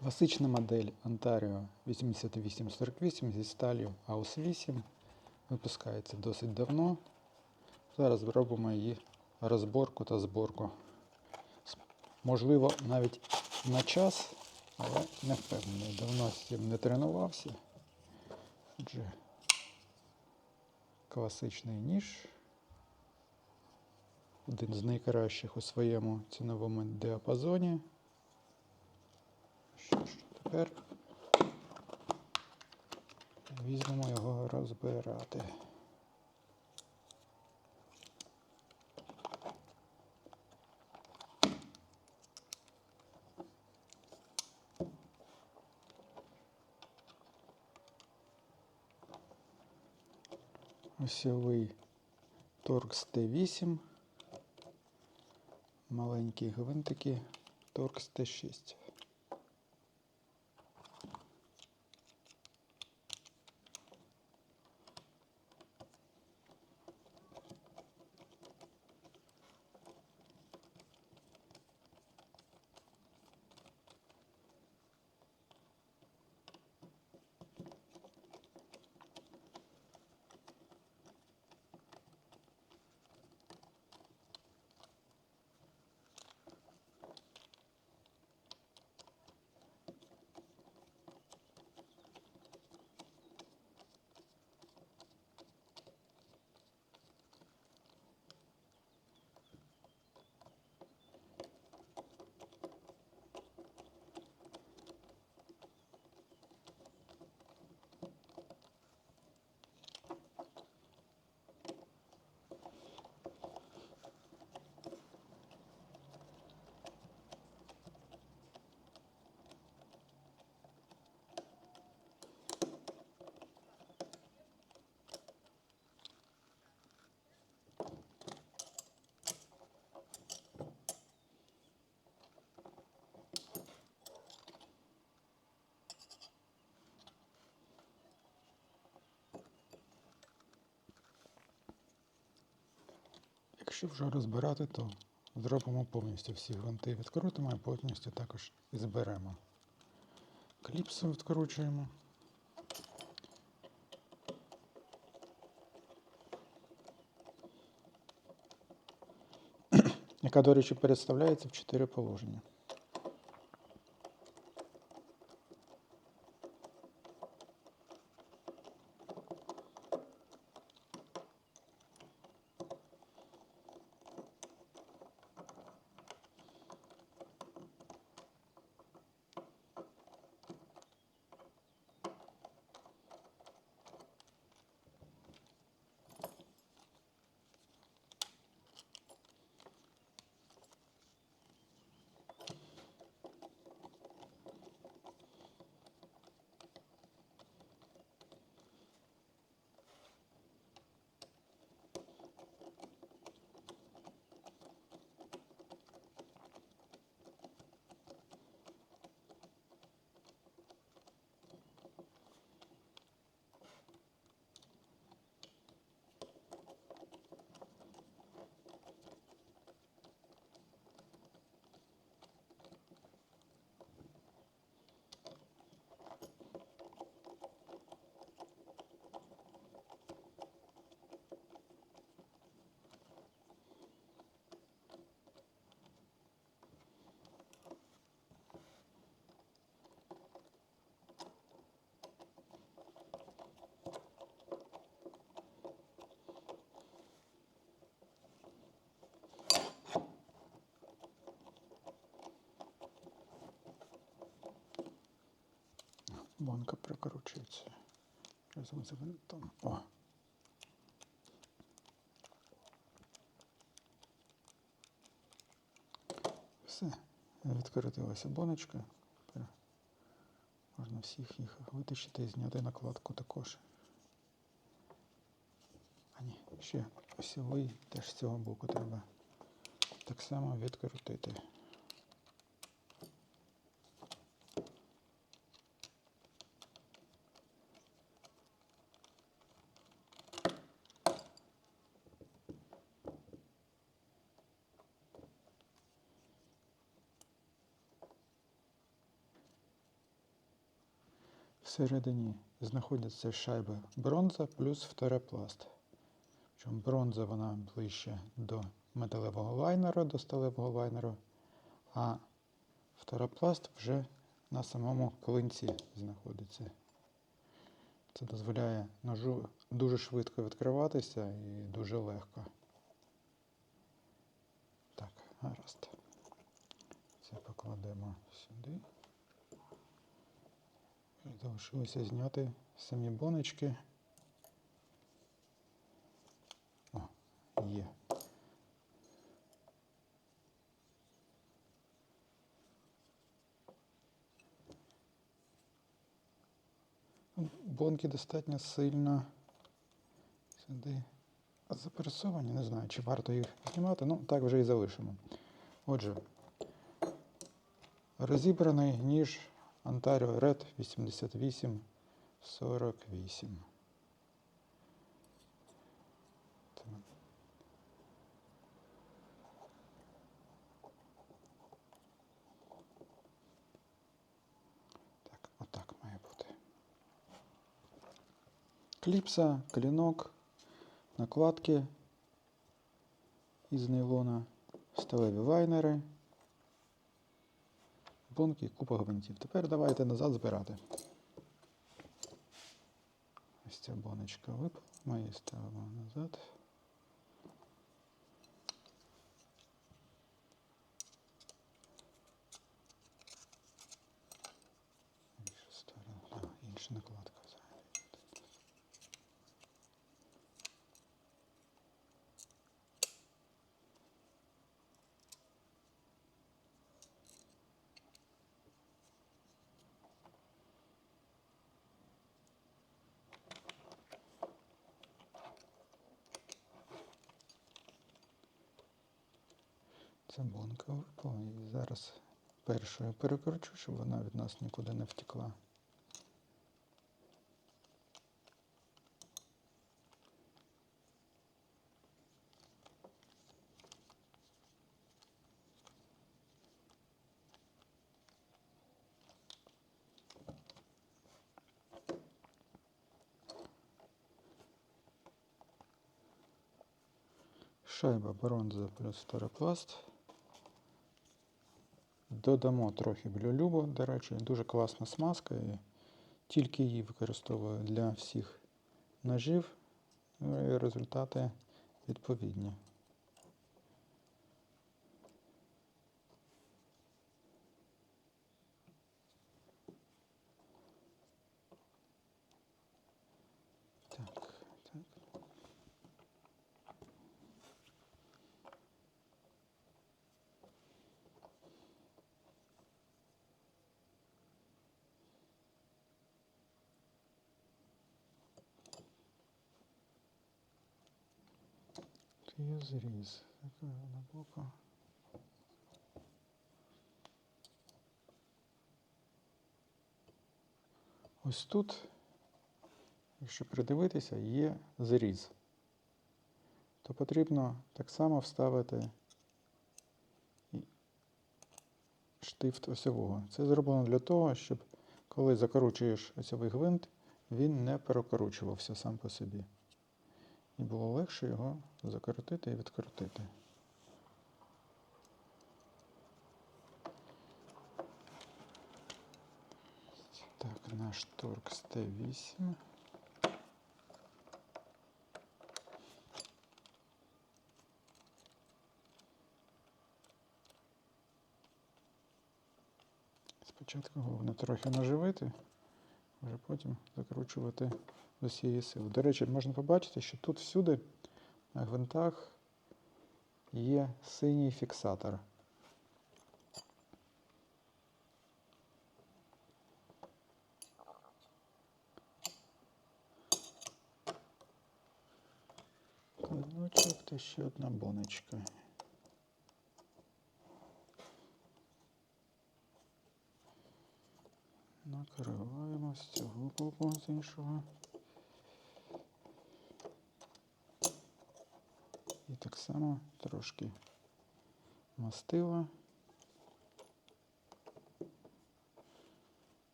Класична модель Ontario 8848 зі сталью AUS 8 випускається досить давно. Зараз зробимо її розборку та зборку. Можливо, навіть на час, але не впевнений. Давно з цим не тренувався. Отже, класичний ніж. Один з найкращих у своєму ціновому діапазоні. Тепер візьмемо його розбирати. Осьовий Торкс Т8. Маленькі гвинтики Торкс Т6. Якщо вже розбирати, то зробимо повністю всі гвинти, відкрутимо, а повністю також і зберемо. Кліпсу відкручуємо. Яка, до речі, переставляється в 4 положення. Банка прикручується. Винтом. О. Все. Відкрутилася баночка. Тепер можна всіх їх витащити і зняти накладку також. А ні, ще осьовий теж з цього боку треба так само відкрутити. Всередині знаходяться шайби бронза плюс фторопласт. Причому бронза вона ближче до металевого лайнера, до сталевого лайнеру, а фторопласт вже на самому клинці знаходиться. Це дозволяє ножу дуже швидко відкриватися і дуже легко. Так, гаразд. Це покладемо сюди. Залишилося зняти самі боночки. О, є. Бонки достатньо сильно сюди запресовані. Не знаю, чи варто їх знімати, ну так вже і залишимо. Отже, розібраний ніж Ontario Red 8848. Так. Так, отак має бути. Кліпса, клінок, накладки із нейлона, сталеві лайнери, Бонки, купа гвинтів. Тепер давайте назад збирати. Ось ця боночка випала, ми її ставимо назад. Інша сторона, Це випала і зараз першою перекручу, щоб вона від нас нікуди не втекла. Шайба бронза плюс фторопласт. Додамо трохи блюлюбу, до речі, дуже класна смазка і тільки її використовую для всіх ножів. Ну і результати відповідні. Так, так. Є зріз. Така глибока. Ось тут, якщо придивитися, є зріз. То потрібно так само вставити штифт осьового. Це зроблено для того, щоб коли закручуєш осьовий гвинт, він не перекручувався сам по собі. І було легше його закрутити і відкрутити. Так, наш торкс Т8. Спочатку головне трохи наживити, вже потім закручувати з усієї сили. До речі, можна побачити, що тут всюди на гвинтах є синій фіксатор. Клиночок та ще одна боночка. Накриваємо з цього боку, з іншого. І так само трошки мастила.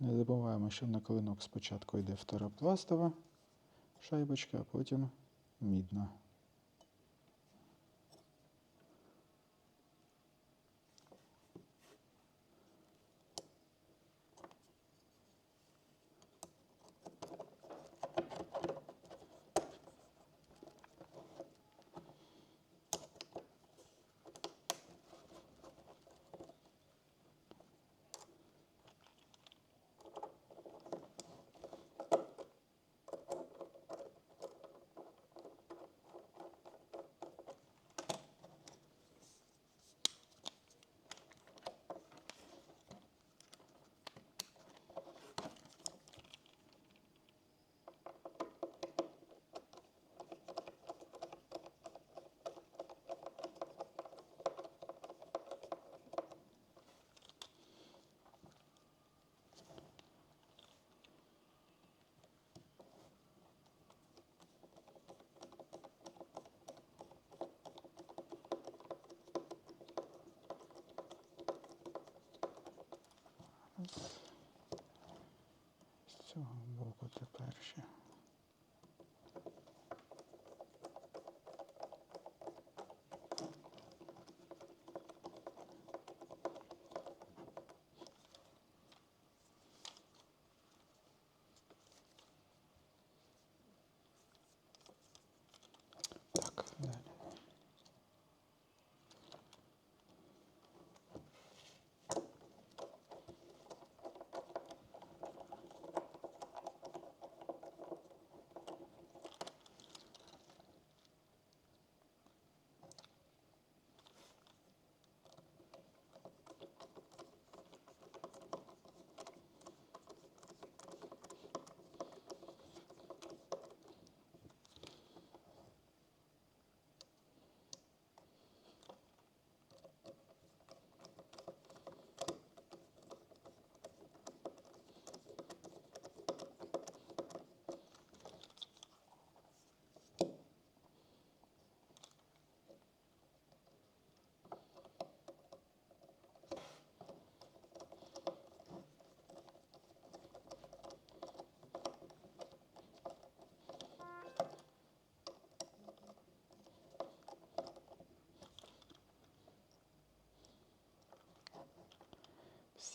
Не забуваємо, що на клинок спочатку йде фторопластова шайбочка, а потім мідна. З цього боку тепер ще. Так, далі.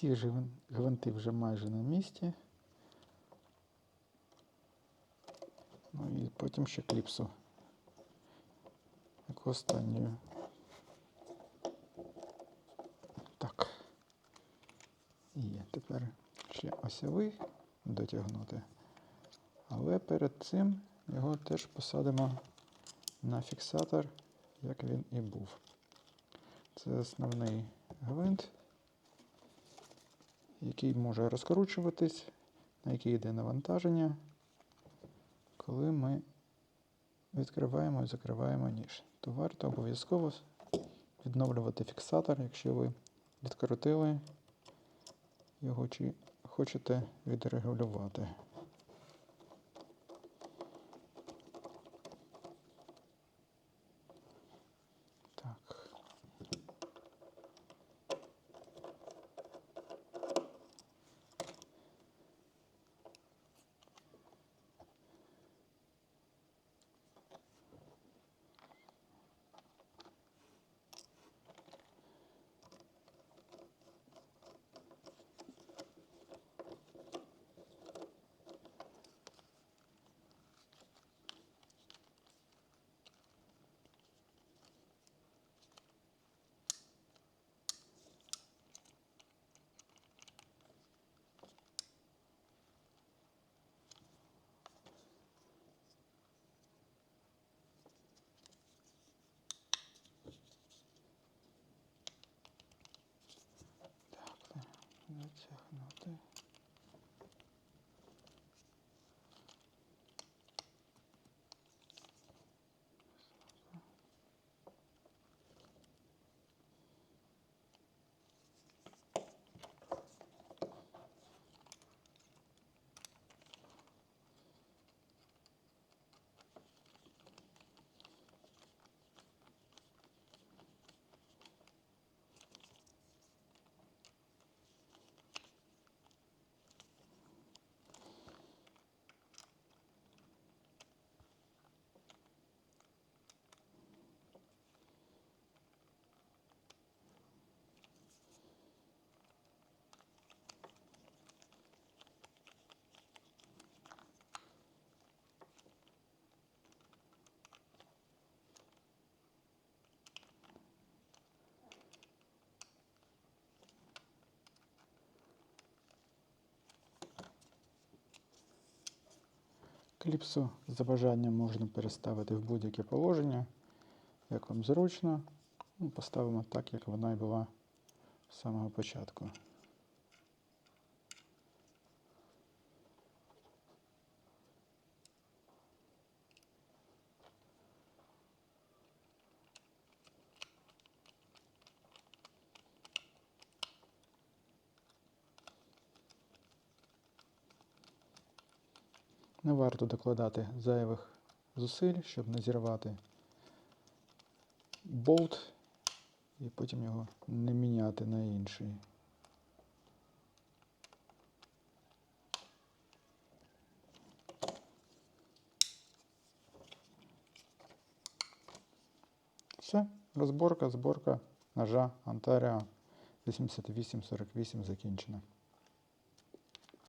Всі гвин- гвинти вже майже на місці. Ну і потім ще кліпсу. Як останню. Так. Є. Тепер ще осьовий дотягнути. Але перед цим його теж посадимо на фіксатор, як він і був. Це основний гвинт який може розкручуватись, на який йде навантаження, коли ми відкриваємо і закриваємо ніж. То варто обов'язково відновлювати фіксатор, якщо ви відкрутили його чи хочете відрегулювати. Кліпсу за бажанням можна переставити в будь-яке положення, як вам зручно. Ну, Поставимо так, як вона і була з самого початку. Не варто докладати зайвих зусиль, щоб не зірвати болт і потім його не міняти на інший. Все, розборка, зборка ножа Ontario 8848 закінчена.